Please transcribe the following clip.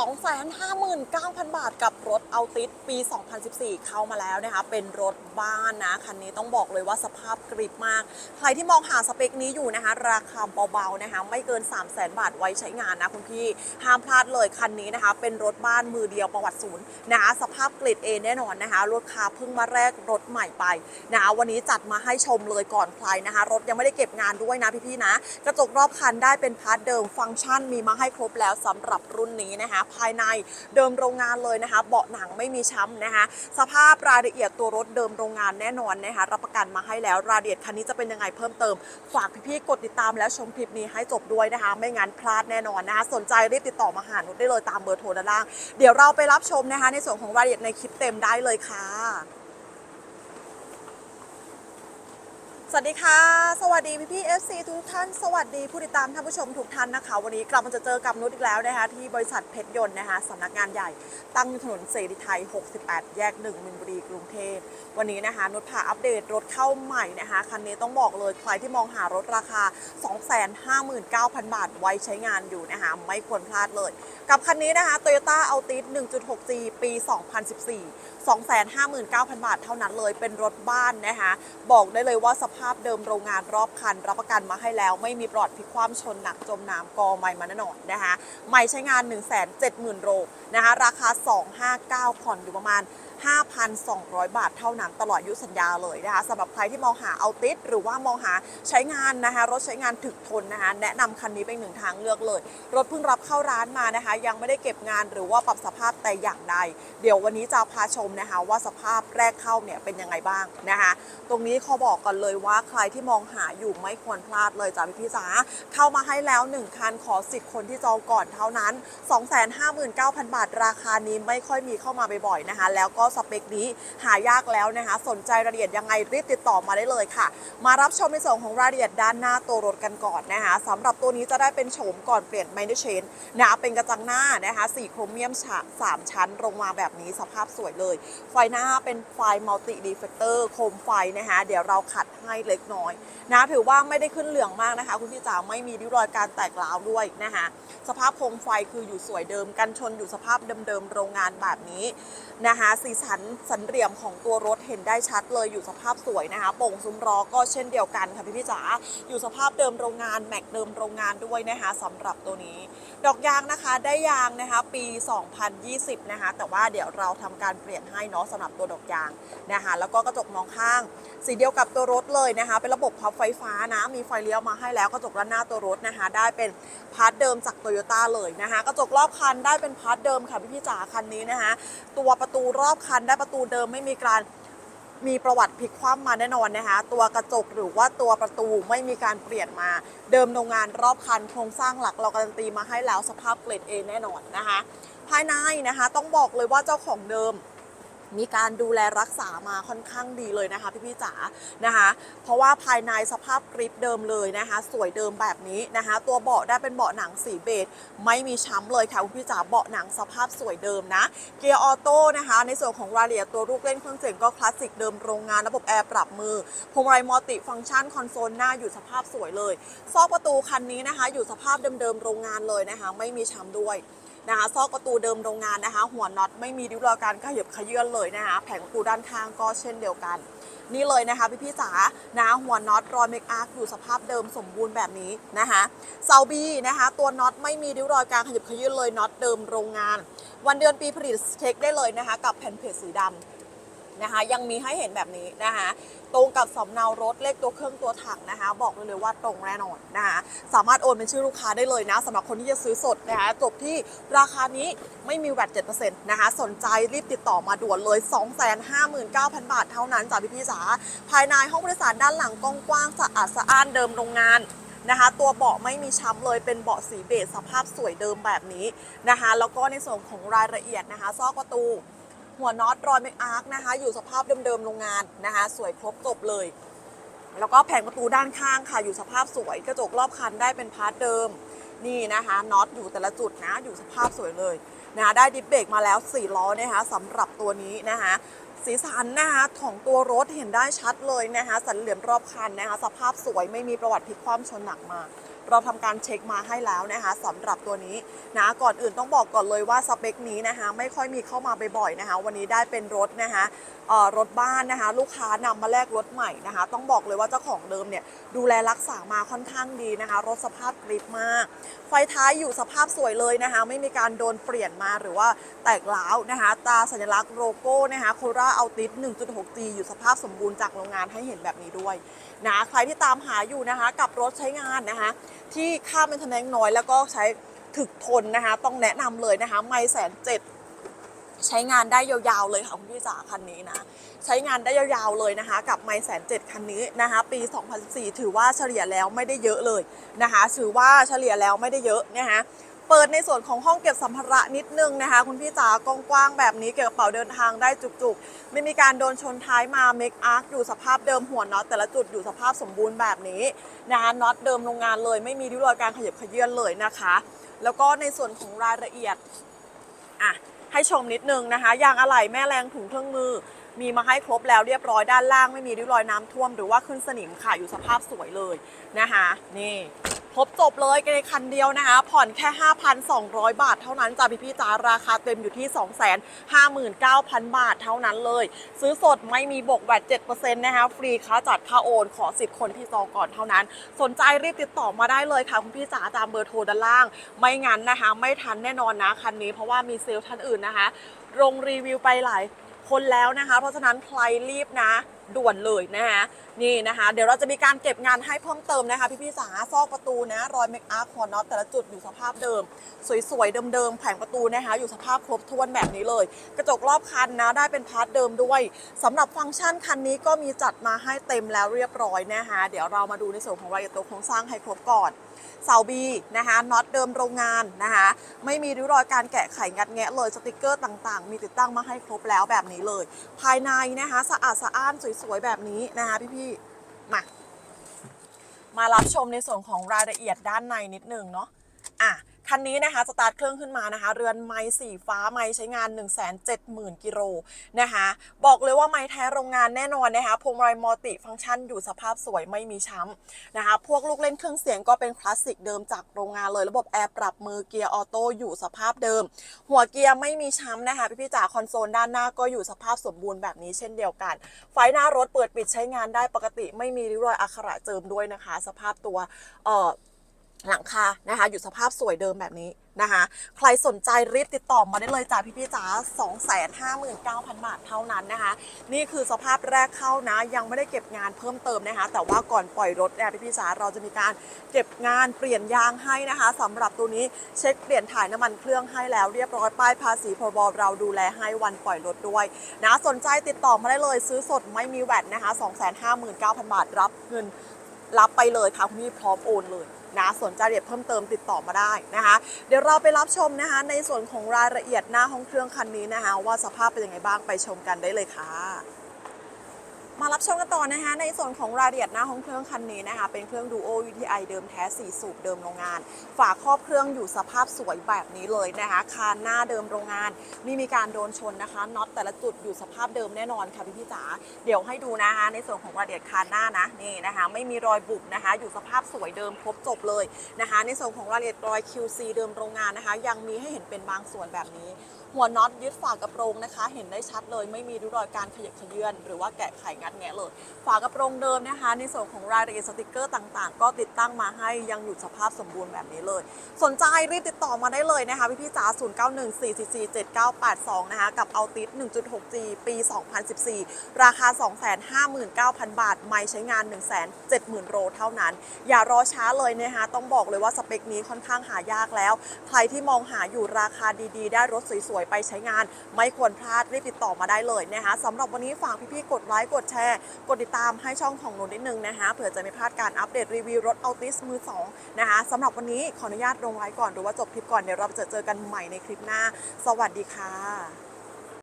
259,000 บาทกับรถเอาติสปี 2014 เข้ามาแล้วนะคะ เป็นรถบ้านนะ คันนี้ต้องบอกเลยว่าสภาพกริบมาก ใครที่มองหาสเปคนี้อยู่นะคะ ราคาเบาๆนะคะ ไม่เกิน 3 0 0 0 0 0บาทไว้ใช้งานนะคุณพี่ ห้ามพลาดเลยคันนี้นะคะ เป็นรถบ้านมือเดียวประวัติศูนย์นะคะสภาพกริดเอแน่นอนนะคะรถคาเพิ่งมาแรกรถใหม่ไปนะคะวันนี้จัดมาให้ชมเลยก่อนใครนะคะ รถยังไม่ได้เก็บงานด้วยนะพี่ๆนะ กระจกรอบคันได้เป็นพาร์ทเดิมฟังก์ชันมีมาให้ครบแล้วสำหรับรุ่นนี้นะคะภายในเดิมโรงงานเลยนะคะ เบาะหนังไม่มีช้ำนะคะ สภาพรายละเอียดตัวรถเดิมโรงงานแน่นอนนะคะ รับประกันมาให้แล้วรายละเอียดคันนี้จะเป็นยังไงเพิ่มเติม ฝากพี่ๆกดติดตามและชมคลิปนี้ให้จบด้วยนะคะ ไม่งั้นพลาดแน่นอนนะคะสนใจรีบติดต่อมาหานุชได้เลยตามเบอร์โทรด้านล่าง เดี๋ยวเราไปรับชมนะคะ ในส่วนของรายละเอียดในคลิปเต็มได้เลยค่ะ สวัสดีค่ะ สวัสดีพี่พี่ๆ FC ทุกท่าน สวัสดีผู้ติดตามท่านผู้ชมทุกท่านนะคะ วันนี้กลับมาจะเจอกับนุชอีกแล้วนะคะที่บริษัทเพชรยนต์นะคะสำนักงานใหญ่ตั้งอยู่ถนนเสรีไทย 68 แยก 1มินบุรีกรุงเทพวันนี้นะคะนุชพาอัปเดตรถเข้าใหม่นะคะคันนี้ต้องบอกเลยใครที่มองหารถราคา 259,000 บาทไว้ใช้งานอยู่นะคะไม่ควรพลาดเลย กับคันนี้นะคะ Toyota Altis 1.6G ปี 2014 259,000 บาทเท่านั้นเลยเป็นรถบ้านนะคะบอกได้เลยว่าสภาพเดิมโรงงานรอบคัน รับประกันมาให้แล้ว ไม่มีปลอดพลิกความชนหนักจมน้ำกอไม่มาแน่นอนนะคะไม่ใช้งาน 170,000โลนะคะราคา 259ผ่อนอยู่ประมาณ 5,200 บาทเท่านั้นตลอดอายุสัญญาเลยนะคะสำหรับใครที่มองหาเอาติสหรือว่ามองหาใช้งานนะคะรถใช้งานถึกทนนะคะแนะนำคันนี้เป็นหนึ่งทางเลือกเลย รถเพิ่งรับเข้าร้านมานะคะ ยังไม่ได้เก็บงานหรือว่าปรับสภาพแต่อย่างใด เดี๋ยววันนี้จะพาชมนะคะว่าสภาพแรกเข้าเนี่ยเป็นยังไงบ้างนะคะตรงนี้ขอบอกกันเลยว่าใครที่มองหาอยู่ไม่ควรพลาดเลยจ้าพี่พี่จ๋าเข้ามาให้แล้ว 1 คันขอสิทธิ์คนที่จองก่อนเท่านั้น 259,000 บาทราคานี้ไม่ค่อยมีเข้ามาบ่อยๆนะคะ แล้วก็สเปคนี้หายากแล้วนะคะ สนใจรายละเอียดยังไงรีบติดต่อมาได้เลยค่ะ มารับชมในส่วนของรายละเอียดด้านหน้าตัวรถกันก่อนนะคะสำหรับตัวนี้จะได้เป็นโฉมก่อนเปลี่ยนไมเนเชนนะเป็นกระจังหน้านะคะสีโครเมียมสามชั้นลงมาแบบนี้สภาพสวยเลย ไฟหน้าเป็นไฟมัลติดีเฟกเตอร์โคมไฟนะคะเดี๋ยวเราขัดให้เล็กน้อยนะถือว่าไม่ได้ขึ้นเหลืองมากนะคะ คุณพี่จ๋าไม่มีริ้วรอยการแตกร้าวด้วยนะคะสภาพโคมไฟคืออยู่สวยเดิมกันชนอยู่สภาพเดิมๆโรงงานแบบนี้นะคะสีสันสันเหลี่ยมของตัวรถเห็นได้ชัดเลยอยู่สภาพสวยนะคะโป่งซุ้มล้อก็เช่นเดียวกันค่ะพี่พี่จ๋าอยู่สภาพเดิมโรงงานแม็กเดิมโรงงานด้วยนะคะสำหรับตัวนี้ ดอกยางนะคะได้ยางนะคะปี 2020 นะคะแต่ว่าเดี๋ยวเราทำการเปลี่ยนให้เนาะสำหรับตัวดอกยางนะคะแล้วก็กระจกมองข้าง สีเดียวกับตัวรถเลยนะคะเป็นระบบพับไฟฟ้านะมีไฟเลี้ยวมาให้แล้วกระจกด้านหน้าตัวรถนะคะได้เป็นพาร์ทเดิมจากโตโยต้าเลยนะคะกระจกรอบคันได้เป็นพาร์ทเดิมค่ะพี่พี่จ๋าคันนี้นะคะตัวประตูรอบคันได้ประตูเดิมไม่มีการมีประวัติพลิกคว่ำมาแน่นอนนะคะ ตัวกระจกหรือว่าตัวประตูไม่มีการเปลี่ยนมา เดิมโรงงานรอบคันโครงสร้างหลักเราการันตีมาให้แล้วสภาพเกรดเอแน่นอนนะคะ ภายในนะคะ ต้องบอกเลยว่าเจ้าของเดิม มีการดูแลรักษามาค่อนข้างดีเลยนะคะ พี่พี่จ๋านะคะ เพราะว่าภายในสภาพกริปเดิมเลยนะคะ สวยเดิมแบบนี้นะคะ ตัวเบาะได้เป็นเบาะหนังสีเบจไม่มีช้ำเลยค่ะคุณพี่จ๋าเบาะหนังสภาพสวยเดิมนะเกียร์ออโต้นะคะ ในส่วนของรายละเอียดตัวลูกเล่นเครื่องเสียงก็คลาสสิกเดิมโรงงานระบบแอร์ปรับมือพวงมาลัยมัลติฟังก์ชันคอนโซลหน้าอยู่สภาพสวยเลยซอกประตูคันนี้นะคะ อยู่สภาพเดิมๆโรงงานเลยนะคะ ไม่มีช้ำด้วย นะคะซอกประตูเดิมโรงงานนะคะ หัวน็อตไม่มีริ้วรอยการขยับขยื่นเลยนะคะแผงประตูด้านข้างก็เช่นเดียวกัน นี่เลยนะคะพี่พี่จ๋านะหัวน็อตรอยเมคอาร์คอยู่สภาพเดิมสมบูรณ์แบบนี้นะคะเซาบีนะคะ ตัวน็อตไม่มีริ้วรอยการขยับขยื่นเลยน็อตเดิมโรงงาน วันเดือนปีผลิตเช็คได้เลยนะคะ กับแผ่นเพจสีดำ นะคะ ยังมีให้เห็นแบบนี้นะคะตรงกับสำเนารถเลขตัวเครื่องตัวถังนะคะ บอกเลยเลยว่าตรงแน่นอนนะคะสามารถโอนเป็นชื่อลูกค้าได้เลยนะสำหรับคนที่จะซื้อสดนะคะจบที่ราคานี้ไม่มีแวด7%นะคะ สนใจรีบติดต่อมาด่วนเลย 259,000 บาทเท่านั้นจ้ะพี่พี่จ๋าภายในห้องผู้โดยสารด้านหลังกว้างสะอาดสะอ้านเดิมโรงงานนะคะตัวเบาะไม่มีช้ำเลยเป็นเบาะสีเบจสภาพสวยเดิมแบบนี้นะคะ แล้วก็ในส่วนของรายละเอียดนะคะซอกประตู หัวน็อตรอยเมคอาร์คนะคะ อยู่สภาพเดิมๆโรงงานนะคะ สวยครบจบเลย แล้วก็แผงประตูด้านข้างค่ะ อยู่สภาพสวยกระจกรอบคันได้เป็นพาร์ทเดิมนี่นะคะน็อตอยู่แต่ละจุดนะอยู่สภาพสวยเลยนะคะได้ดิฟเบรกมาแล้ว4ล้อนะคะสำหรับตัวนี้นะคะสีสันนะคะของตัวรถเห็นได้ชัดเลยนะคะสันเหลี่ยมรอบคันนะคะสภาพสวยไม่มีประวัติพลิกคว่ำชนหนักมา เราทำการเช็คมาให้แล้วนะคะสำหรับตัวนี้นะก่อนอื่นต้องบอกก่อนเลยว่าสเปคนี้นะคะไม่ค่อยมีเข้ามาบ่อยๆนะคะ วันนี้ได้เป็นรถนะคะ รถบ้านนะคะ ลูกค้านำมาแลกรถใหม่นะคะ ต้องบอกเลยว่าเจ้าของเดิมเนี่ยดูแลรักษามาค่อนข้างดีนะคะ รถสภาพกริบมาก ไฟท้ายอยู่สภาพสวยเลยนะคะ ไม่มีการโดนเปลี่ยนมาหรือว่าแตกร้าวนะคะ ตาสัญลักษณ์โลโก้นะคะโคราอัลติส 1.6G อยู่สภาพสมบูรณ์จากโรงงานให้เห็นแบบนี้ด้วยนะใครที่ตามหาอยู่นะคะ กับรถใช้งานนะคะ ที่ค่าเป็นทนแนงน้อยแล้วก็ใช้ถึกทนนะคะ ต้องแนะนำเลยนะคะ ไม่แสนเจ็ด ใช้งานได้ยาวๆเลยค่ะคุณพี่จ๋าคันนี้นะ ใช้งานได้ยาวๆเลยนะคะ กับไมแสนเจ็ดคันนี้นะคะ ปี 2014 ถือว่าเฉลี่ยแล้วไม่ได้เยอะเลยนะคะ ถือว่าเฉลี่ยแล้วไม่ได้เยอะนะคะเปิดในส่วนของห้องเก็บสัมภาระนิดนึงนะคะ คุณพี่จ๋ากว้างๆแบบนี้เก็บกระเป๋าเดินทางได้จุกๆ ไม่มีการโดนชนท้ายมาเมคอาร์คอยู่สภาพเดิมหัวน็อตแต่ละจุดอยู่สภาพสมบูรณ์แบบนี้นะคะน็อตเดิมโรงงานเลย ไม่มีริ้วรอยการขยับขยื่นเลยนะคะ แล้วก็ในส่วนของรายละเอียดอะ ให้ชมนิดนึงนะคะยางอะไหล่แม่แรงถุงเครื่องมือ มีมาให้ครบแล้วเรียบร้อยด้านล่างไม่มีริ้วรอยน้ำท่วม หรือว่าขึ้นสนิมค่ะอยู่สภาพสวยเลยนะคะนี่ ครบจบเลยในคันเดียวนะคะ ผ่อนแค่ 5,200 บาท เท่านั้นจ้าพี่พี่จ้าราคาเต็มอยู่ที่ 259,000 บาทเท่านั้นเลย ซื้อสดไม่มีบกแวด7%นะคะฟรีค่าจัดค่าโอนขอสิทธิ์คนที่จองก่อนเท่านั้น สนใจรีบติดต่อมาได้เลยค่ะ คุณพี่จ๋าตามเบอร์โทรด้านล่าง ไม่งั้นนะคะ ไม่ทันแน่นอนนะคันนี้ เพราะว่ามีเซลล์ท่านอื่นนะคะลงรีวิวไปหลายคนแล้วนะคะ เพราะฉะนั้นใครรีบนะ ด่วนเลยนะคะนี่นะคะ เดี๋ยวเราจะมีการเก็บงานให้เพิ่มเติมนะคะ พี่พี่ๆจ๋าซอกประตูนะรอยเมคอัพหัวน็อตแต่ละจุดอยู่สภาพเดิม สวยๆเดิมๆแผงประตูนะคะ อยู่สภาพครบถ้วนแบบนี้เลย กระจกรอบคันนะได้เป็นพาร์ทเดิมด้วยสำหรับฟังก์ชันคันนี้ก็มีจัดมาให้เต็มแล้วเรียบร้อยนะคะเดี๋ยวเรามาดูในส่วนของรายละเอียดตัวโครงสร้างให้ครบก่อนเสาบีนะคะน็อตเดิมโรงงานนะคะไม่มีริ้วรอยการแกะไขงัดแงะเลยสติกเกอร์ต่างๆ มีติดตั้งมาให้ครบแล้วแบบนี้เลย ภายในนะคะสะอาดสะอ้านสวยๆแบบนี้นะคะพี่ๆมามารับชมในส่วนของรายละเอียดด้านในนิดนึงเนาะ คันนี้นะคะสตาร์ทเครื่องขึ้นมานะคะ เรือนไม้สีฟ้าไม้ใช้งาน 1 7 0 0 0 0กิโลนะคะบอกเลยว่าไม้แท้โรงงานแน่นอนนะคะพวงมาลัยมัลติฟังก์ชันอยู่สภาพสวยไม่มีช้ำนะคะพวกลูกเล่นเครื่องเสียงก็เป็นคลาสสิกเดิมจากโรงงานเลยระบบแอร์ปรับมือเกียร์ออโต้อยู่สภาพเดิม หัวเกียร์ไม่มีช้ำนะคะพี่ๆจ๋าคอนโซลด้านหน้าก็อยู่สภาพสมบูรณ์แบบนี้เช่นเดียวกัน ไฟหน้ารถเปิดปิดใช้งานได้ปกติ ไม่มีริ้วรอยอักขระเจิมด้วยนะคะ สภาพตัวเอ่อ หลังคานะคะ อยู่สภาพสวยเดิมแบบนี้นะคะ ใครสนใจรีบติดต่อมาได้เลยจ้าพี่พี่จ๋า259,000 บาทเท่านั้นนะคะ นี่คือสภาพแรกเข้านะ ยังไม่ได้เก็บงานเพิ่มเติมนะคะ แต่ว่าก่อนปล่อยรถเนี่ยพี่พี่จ๋าเราจะมีการเก็บงานเปลี่ยนยางให้นะคะสำหรับตัวนี้เช็คเปลี่ยนถ่ายน้ำมันเครื่องให้แล้วเรียบร้อยป้ายภาษีพรบเราดูแลให้วันปล่อยรถด้วยนะสนใจติดต่อมาได้เลยซื้อสดไม่มีแวดนะคะ259,000 บาทรับเงินรับไปเลยค่ะคุณพี่พร้อมโอนเลย นะสนใจเดี๋ยวเพิ่มเติมติดต่อมาได้นะคะ เดี๋ยวเราไปรับชมนะคะ ในส่วนของรายละเอียดหน้าห้องเครื่องคันนี้นะคะ ว่าสภาพเป็นยังไงบ้างไปชมกันได้เลยค่ะ มารับชมกันต่อนะคะ ในส่วนของรายละเอียดหน้าห้องเครื่องคันนี้นะคะ เป็นเครื่อง Duo VTI เดิมแท้ 4 สูบเดิมโรงงาน ฝาครอบเครื่องอยู่สภาพสวยแบบนี้เลยนะคะ คานหน้าเดิมโรงงานไม่มีการโดนชนนะคะน็อตแต่ละจุดอยู่สภาพเดิมแน่นอนค่ะพี่พี่จ๋าเดี๋ยวให้ดูนะคะ ในส่วนของรายละเอียดคานหน้านะนี่นะคะ ไม่มีรอยบุบนะคะ อยู่สภาพสวยเดิมครบจบเลยนะคะ ในส่วนของรายละเอียดรอย QC เดิมโรงงานนะคะ ยังมีให้เห็นเป็นบางส่วนแบบนี้ หัวน็อตยึดฝากระโปรงนะคะ เห็นได้ชัดเลยไม่มีริ้วรอยการขยับขยื้อนหรือว่าแกะไขงัดแงะเลย ฝากระโปรงเดิมนะคะ ในส่วนของรายละเอียดสติกเกอร์ต่างๆ ก็ติดตั้งมาให้ยังอยู่สภาพสมบูรณ์แบบนี้เลย สนใจรีบติดต่อมาได้เลยนะคะพี่พี่จ๋า0914447982 นะคะ กับเอาติส 1.6G ปี 2014 ราคา 259,000 บาท ไม่ใช้งาน 170,000โลเท่านั้น อย่ารอช้าเลยนะคะต้องบอกเลยว่าสเปคนี้ค่อนข้างหายากแล้ว ใครที่มองหาอยู่ราคาดีๆ ได้รถสวยยไปใช้งาน ไม่ควรพลาดรีบติดต่อมาได้เลยนะคะสำหรับวันนี้ฝากพี่ๆกดไลค์กดแชร์ กดติดตามให้ช่องของหนูนิดนึงนะคะเผื่อจะไม่พลาดการอัปเดตรีวิวรถอัลติสมือสองนะคะสำหรับวันนี้ขออนุญาตลงไลค์ก่อนหรือว่าจบคลิปก่อนเดี๋ยวเราจะเจอกันใหม่ในคลิปหน้า สวัสดีค่ะ